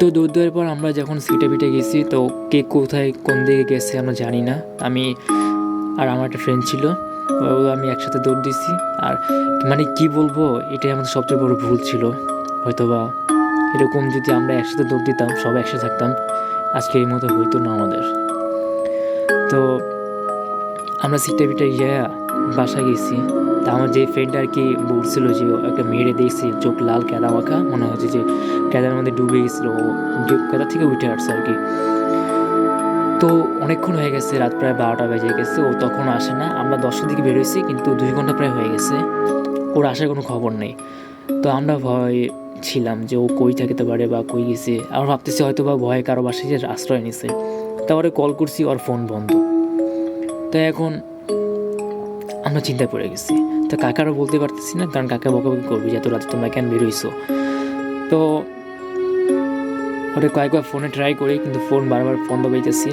তো দৌড় দেওয়ার পর আমরা যখন সিটে পিটে গেছি, তো কে কোথায় কোন দিকে গেছে আমরা জানি না। আমি আর আমার একটা ফ্রেন্ড ছিল ও আমি একসাথে দৌড় দিছি। আর মানে কি বলব, এটাই আমাদের সবচেয়ে বড় ভুল ছিল। হয়তোবা এরকম যদি আমরা একসাথে দৌড় দিতাম, সব একসাথে থাকতাম, আজকে এই মতো হইতো না আমাদের। তো আমরা সিটে পিটে গিয়ে বাসা গেছি। তা আমার যে ফ্রেন্ড আর কি বলছিল যে একটা মেয়েরে দেখছি চোখ লাল কেদা মাখা, মনে হচ্ছে যে কেদার মধ্যে ডুবে গেছিল ও ডুব- কেদা থেকে উঠে আসছে আর কি। তো অনেকক্ষণ হয়ে গেছে, রাত প্রায় বারোটা বেজে গেছে, ও তখন আসে না। আমরা দশটার দিকে বেরোইছি কিন্তু দুই ঘণ্টা প্রায় হয়ে গেছে। ওর আসার কোনো খবর নেই। তো আমরা ভয় ছিলাম যে ও কই থাকতে পারে বা কই গেছে। আমরা ভাবতেছি হয়তো বা ভয়ে কারও বাসায় যে আশ্রয় নিছে তারপরে কল করছি, ওর ফোন বন্ধ। তাই এখন আমরা চিন্তায় পড়ে গেছি। তো কাকারও বলতে পারতেছি না, কারণ কাকা বকাবকি করবি যে, এত রাতে তোমরা কেন বেরোইছো তো ওটা কয়েকবার ফোনে ট্রাই করি কিন্তু ফোন বারবার বন্ধ পাইতেছি